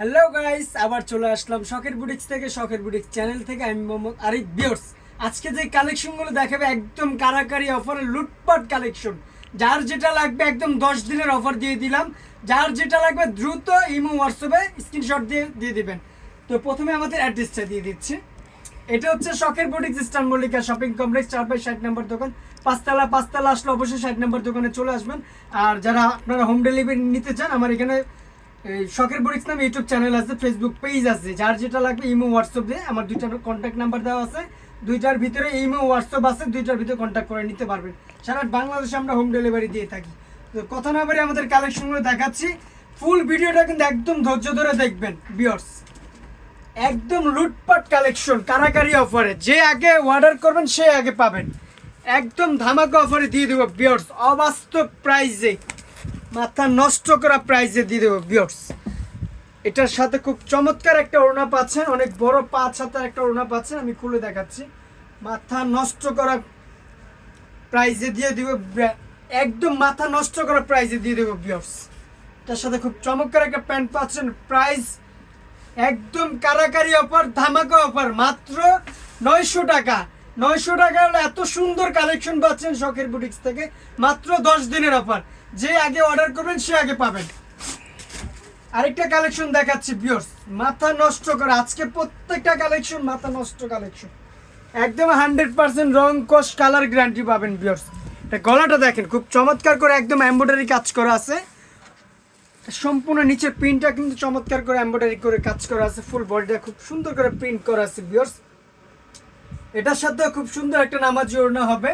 Hello guys আবার চলে আসলাম শখের বুটিক্স থেকে, শখের বুটিক্স চ্যানেল থেকে। আমি মোহাম্মদ আরিফ বিয়র্স আজকে যে কালেকশনগুলো দেখাবে, একদম কারাকারি অফারে লুটপাট কালেকশন যার যেটা লাগবে, একদম দশ দিনের অফার দিয়ে দিলাম। যার যেটা লাগবে, দ্রুত ইমো হোয়াটসঅ্যাপে স্ক্রিনশট দিয়ে দিয়ে দিবেন। তো প্রথমে আমাদের অ্যাড্রেসটা দিয়ে দিচ্ছি। এটা হচ্ছে শখের boutiques eastern Mallika shopping complex চার বাই ষাট নম্বর দোকান। পাঁচতলা পাঁচতলা আসলে অবশ্যই ষাট নম্বর দোকানে চলে আসবেন। আর যারা আপনারা হোম ডেলিভারি নিতে চান, আমার এখানে শখের বুটিক্স নামে ইউটিউব চ্যানেল আছে ফেসবুক পেজ আছে, যার যেটা লাগবে ইমো হোয়াটসঅ্যাপ দিয়ে আমার দুইটার কন্ট্যাক্ট নাম্বার দেওয়া আছে। দুইটার ভিতরে ইমো হোয়াটসঅ্যাপ আছে, দুইটার ভিতরে কন্ট্যাক্ট করে নিতে পারবেন। সারা বাংলাদেশে আমরা হোম ডেলিভারি দিয়ে থাকি। তো কথা না বলে আমাদের কালেকশনগুলো দেখাচ্ছি। ফুল ভিডিওটা কিন্তু একদম ধৈর্য ধরে দেখবেন বিয়ার্স একদম লুটপাট কালেকশন কারাকারি অফারে যে আগে অর্ডার করবেন, সে আগে পাবেন। একদম ধামাকা অফারে দিয়ে দেবো বিয়ার্স অবাস্তব প্রাইজে মাথা নষ্ট করা প্রাইজে দিয়ে দেবো বিয়ার্স এটার সাথে খুব চমৎকার একটা ওড়না পাচ্ছেন, অনেক বড় পাঁচ হাতের একটা ওড়না পাচ্ছেন, আমি খুলে দেখাচ্ছি। মাথা নষ্ট করা প্রাইজে দিয়ে দিব একদম মাথা নষ্ট করা প্রাইজে দিয়ে দেবো বিয়ার্স তার সাথে খুব চমৎকার একটা প্যান্ট পাচ্ছেন প্রাইস একদম কারাকারি অফার ধামাকা অফার মাত্র নয়শো টাকা। নয়শো টাকা হলে এত সুন্দর কালেকশন পাচ্ছেন শখের বুটিক্স থেকে, মাত্র দশ দিনের অফার যে আগে অর্ডার করবেন, সে আগে পাবেন। আরেকটা কালেকশন দেখাচ্ছি বিয়র্স মাথা নষ্ট করে, আজকে প্রত্যেকটা কালেকশন মাথা নষ্ট কালেকশন একদম হান্ড্রেড পার্সেন্ট রং কস কালার গ্যারান্টি পাবেন বিয়র্স এটা গলাটা দেখেন, খুব চমৎকার করে একদম এমব্রয়ডারি কাজ করা আছে। সম্পূর্ণ নিচের প্রিন্টটা কিন্তু চমৎকার করে এমব্রয়ডারি করে কাজ করা আছে। ফুল বডিটা খুব সুন্দর করে প্রিন্ট করা আছে বিয়ার্স এটার সাথে খুব সুন্দর একটা নামাজি ওড়না হবে,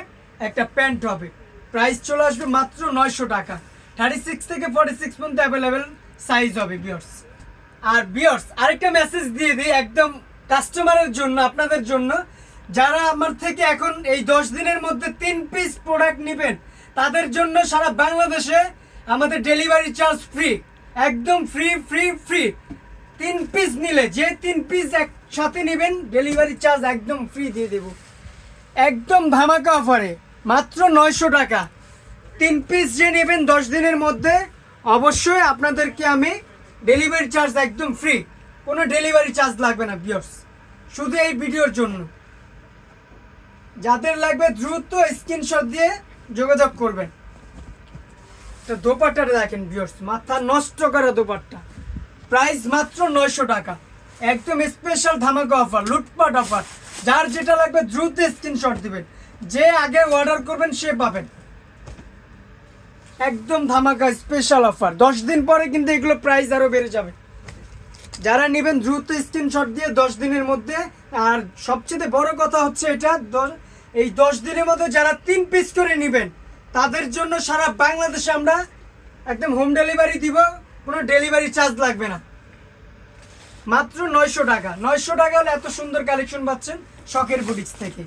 একটা প্যান্ট হবে। প্রাইস চলে আসবে মাত্র নয়শো টাকা। থার্টি সিক্স থেকে ফর্টি সিক্স পর্যন্ত অ্যাভেলেবেল সাইজ হবে বিয়ার্স আর বিয়ার্স আরেকটা মেসেজ দিয়ে দিই একদম কাস্টমারের জন্য, আপনাদের জন্য। যারা আমার থেকে এখন এই দশ দিনের মধ্যে তিন পিস প্রোডাক্ট নেবেন, তাদের জন্য সারা বাংলাদেশে আমাদের ডেলিভারি চার্জ ফ্রি একদম ফ্রি ফ্রি ফ্রি তিন পিস নিলে, যে তিন পিস একসাথে নেবেন ডেলিভারি চার্জ একদম ফ্রি দিয়ে দেব। একদম ধামাকা অফারে মাত্র নয়শো টাকা। তিন পিস যে নেবেন দশ দিনের মধ্যে, অবশ্যই আপনাদেরকে আমি ডেলিভারি চার্জ একদম ফ্রি কোনো ডেলিভারি চার্জ লাগবে না বিয়র্স শুধু এই ভিডিওর জন্য। যাদের লাগবে দ্রুত স্ক্রিনশট দিয়ে যোগাযোগ করবেন। তো দোপাট্টাটা দেখেন বিয়র্স মাথা নষ্ট করা দোপাট্টা। প্রাইস মাত্র নয়শো টাকা। একদম স্পেশাল ধামাকা অফার লুটপাট অফার যার যেটা লাগবে দ্রুত স্ক্রিনশট দিবেন। যে আগে অর্ডার করবেন, সে পাবেন। একদম ধামাকা স্পেশাল অফার দশ দিন পরে কিন্তু এগুলো প্রাইস আরও বেড়ে যাবে। যারা নেবেন, দ্রুত স্ক্রিনশট দিয়ে দশ দিনের মধ্যে। আর সবচেয়ে বড় কথা হচ্ছে এটা এই দশ দিনের মধ্যে যারা তিন পিস করে নেবেন, তাদের জন্য সারা বাংলাদেশে আমরা একদম হোম ডেলিভারি দিব, কোনো ডেলিভারি চার্জ লাগবে না। মাত্র নয়শো টাকা। নয়শো টাকা হলে এত সুন্দর কালেকশন পাচ্ছেন, শখের বুটিক্স থেকে।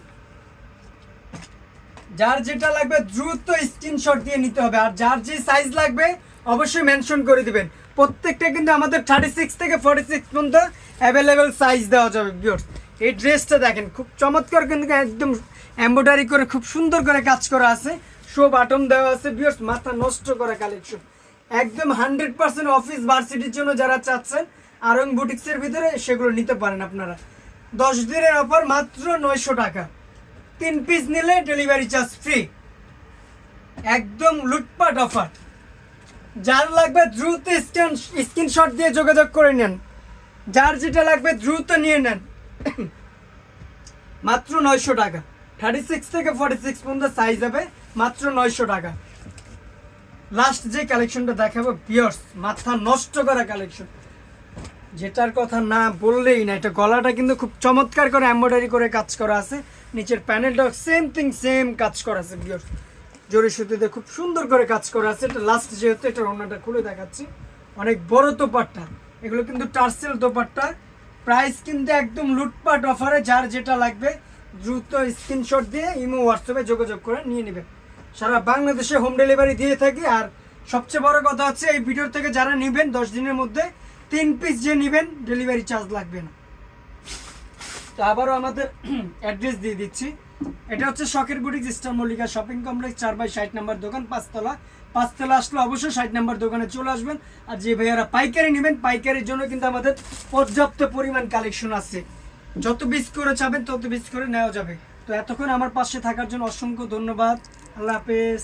যার যেটা লাগবে দ্রুত স্ক্রিনশট দিয়ে নিতে হবে। আর যার যে সাইজ লাগবে, অবশ্যই মেনশন করে দিবেন। প্রত্যেকটা কিন্তু আমাদের থার্টি সিক্স থেকে ফর্টি সিক্স পর্যন্ত অ্যাভেলেবেল সাইজ দেওয়া যাবে বিয়র্স এই ড্রেসটা দেখেন, খুব চমৎকার কিন্তু একদম এম্ব্রয়ডারি করে, খুব সুন্দর করে কাজ করা আছে। শো বাটন দেওয়া আছে বিয়র্স মাথা নষ্ট করা কালেকশন একদম হান্ড্রেড পার্সেন্ট অফিস ভার্সিটির জন্য যারা চাচ্ছেন, আরং বুটিক্সের ভিতরে সেগুলো নিতে পারেন আপনারা। দশ দিনের অফার মাত্র নয়শো টাকা। তিন পিস নিলে ডেলিভারি চার্জ ফ্রি একদম লুটপাট অফার যার লাগবে দ্রুত স্ক্যান স্ক্রিনশট দিয়ে যোগাযোগ করে নেন। যার যেটা লাগবে দ্রুত নিয়ে নেন। মাত্র নয়শো টাকা। থার্টি সিক্স থেকে ফর্টি সিক্স পর্যন্ত সাইজ হবে, মাত্র নয়শো টাকা। লাস্ট যে কালেকশনটা দেখাবো পিয়ার্স মাথা নষ্ট করা কালেকশন যেটার কথা না বললেই না, এটা গলাটা কিন্তু খুব চমৎকার করে এমব্রয়ডারি করে কাজ করা আছে। নিচের প্যানেলটা সেম থিং সেম কাজ করা আছে বিয়র জরি সুতিতে খুব সুন্দর করে কাজ করা আছে। এটা লাস্ট যেহেতু এটা রান্নাটা খুলে দেখাচ্ছি। অনেক বড় তোপাট্টা এগুলো কিন্তু টার্সেল তোপাট্টা প্রাইস কিন্তু একদম লুটপাট অফারে। যার যেটা লাগবে, দ্রুত স্ক্রিনশট দিয়ে ইমো, হোয়াটসঅ্যাপে যোগাযোগ করে নিয়ে নেবেন। সারা বাংলাদেশে হোম ডেলিভারি দিয়ে থাকি। আর সবচেয়ে বড় কথা হচ্ছে, এই ভিডিও থেকে যারা নেবেন, দশ দিনের মধ্যে তিন পিস যে নেবেন ডেলিভারি চার্জ লাগবে না। তো আবারও আমাদের অ্যাড্রেস দিয়ে দিচ্ছি। এটা হচ্ছে শখের boutique Eastern Mallika shopping complex, চার বাই ষাট নাম্বার দোকান, পাঁচতলা। পাঁচতলা আসলে অবশ্যই ষাট নাম্বার দোকানে চলে আসবেন। আর যে ভাইয়ারা পাইকারি নেবেন, পাইকারির জন্য কিন্তু আমাদের পর্যাপ্ত পরিমাণ কালেকশন আছে। যত বিস করে চাবেন, তত বিস করে নেওয়া যাবে। তো এতক্ষণ আমার পাশে থাকার জন্য অসংখ্য ধন্যবাদ। আল্লাহ হাফেজ।